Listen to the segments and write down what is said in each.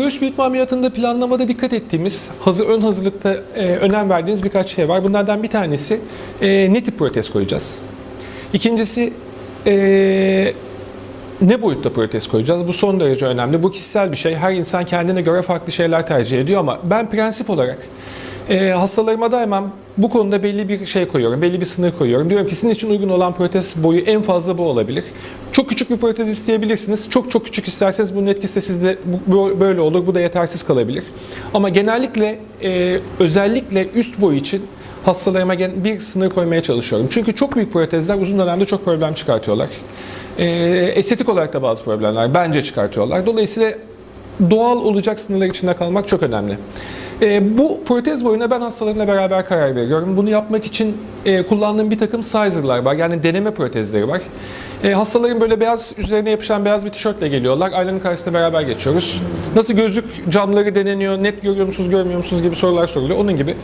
göğüs büyütme ameliyatında planlamada dikkat ettiğimiz, hazır, ön hazırlıkta e, önem verdiğimiz birkaç şey var. Bunlardan bir tanesi e, ne tip protez koyacağız? İkincisi e, ne boyutta protez koyacağız? Bu son derece önemli. Bu kişisel bir şey. Her insan kendine göre farklı şeyler tercih ediyor ama ben prensip olarak e, hastalarıma daima bu konuda belli bir şey koyuyorum, belli bir sınır koyuyorum. Diyorum ki sizin için uygun olan protez boyu en fazla bu olabilir. Çok küçük bir protez isteyebilirsiniz. Çok çok küçük isterseniz bunun etkisi de sizde böyle olur. Bu da yetersiz kalabilir. Ama genellikle e, özellikle üst boy için hastalarıma bir sınır koymaya çalışıyorum. Çünkü çok büyük protezler uzun dönemde çok problem çıkartıyorlar. E, estetik olarak da bazı problemler bence çıkartıyorlar. Dolayısıyla doğal olacak sınırlar içinde kalmak çok önemli. E, bu protez boyuna ben hastalarımla beraber karar veriyorum. Bunu yapmak için e, kullandığım bir takım sizer'lar var. Yani deneme protezleri var. E, hastaların böyle beyaz üzerine yapışan beyaz bir tişörtle geliyorlar. Aynanın karşısında beraber geçiyoruz. Nasıl gözlük camları deneniyor, net görüyor musunuz, görmüyor musunuz gibi sorular soruluyor. Onun gibi.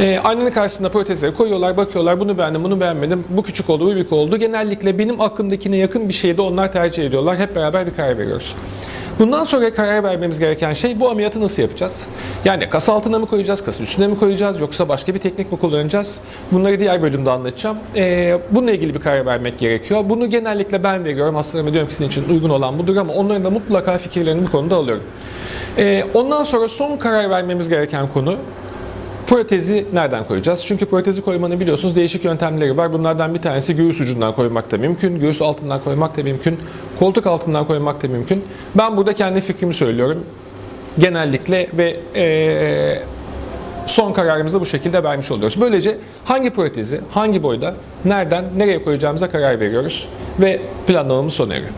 E, aynanın karşısında protezleri koyuyorlar, bakıyorlar. Bunu beğendim, bunu beğenmedim. Bu küçük oldu, bu büyük oldu. Genellikle benim aklımdakine yakın bir şeyi de onlar tercih ediyorlar. Hep beraber bir karar veriyoruz. Bundan sonra karar vermemiz gereken şey bu ameliyatı nasıl yapacağız? Yani kas altına mı koyacağız, kasın üstüne mi koyacağız yoksa başka bir teknik mi kullanacağız? Bunları diğer bölümde anlatacağım. Ee, bununla ilgili bir karar vermek gerekiyor. Bunu genellikle ben veriyorum. Hastalarıma diyorum ki sizin için uygun olan budur ama onların da mutlaka fikirlerini bu konuda alıyorum. Ee, ondan sonra son karar vermemiz gereken konu Protezi nereden koyacağız? Çünkü protezi koymanın biliyorsunuz değişik yöntemleri var. Bunlardan bir tanesi göğüs ucundan koymak da mümkün, göğüs altından koymak da mümkün, koltuk altından koymak da mümkün. Ben burada kendi fikrimi söylüyorum. Genellikle ve eee, son kararımızı bu şekilde vermiş oluyoruz. Böylece hangi protezi, hangi boyda, nereden, nereye koyacağımıza karar veriyoruz ve planlamamız sona eriyor.